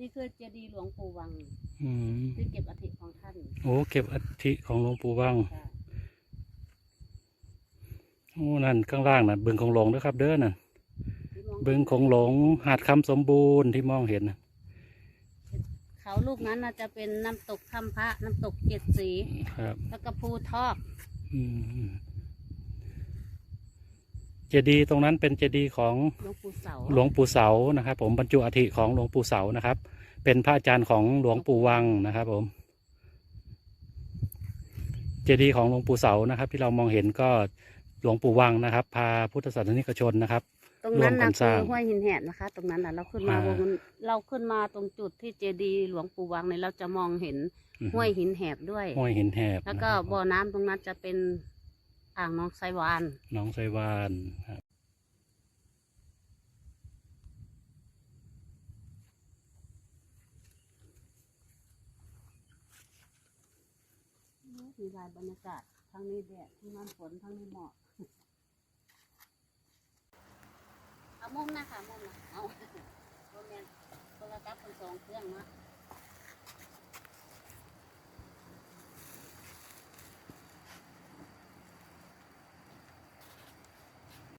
นี่คือเจดีย์หลวงปู่วังอืมที่เก็บอัฐิของท่านโอ้เก็บอัฐิของหลวงปู่ว่างค่ะโอ้นั่นข้างล่างน่ะบึงของหลงด้วยครับ เด้อน่ะที่มองบึงของหลงหาดคำสมบูรณ์ที่มองเห็นน่ะเขาลูกนั้นน่ะจะเป็นน้ำตกถ้ำพระน้ำตกเจ็ดสี ครับ แล้วก็ภูทอกอืมเจดีย์ตรงนั้นเป็นเจดีย์ของหลวงปู่เสาหลวงปู่เสานะครับ ผมบรรจุอัฐิของหลวงปู่เสานะครับ เป็นพระอาจารย์ของหลวงปู่วังนะครับ ผม เจดีย์ของหลวงปู่เสานะครับ ที่เรามองเห็นก็หลวงปู่วังนะครับ พาพุทธศาสนิกชนนะครับ ตรงนั้นร่วมกันะนสคืร้าองห้วยหินแหบนะคะ ตรงนั้นน่ะเราขึ้นมาอ่า วงเราขึ้นมาตรงจุดที่เจดีย์หลวงปู่วังเนี่ยเราจะมองเห็นอือฮึห้วยหินแหบด้วย ห้วยหินแหบแล้วก็นะครับบ่อน้ำตรงนั้นจะเป็น อ่างน้องไซวานน้องไซวานครับมีลายบรรยากาศทั้งนี้แดดทั้งนั้นฝนทั้งนี้หมอกเอามุมนะค่ะมุมนะเอาโมเมนโทรศัพท์คนสองเครื่องนะ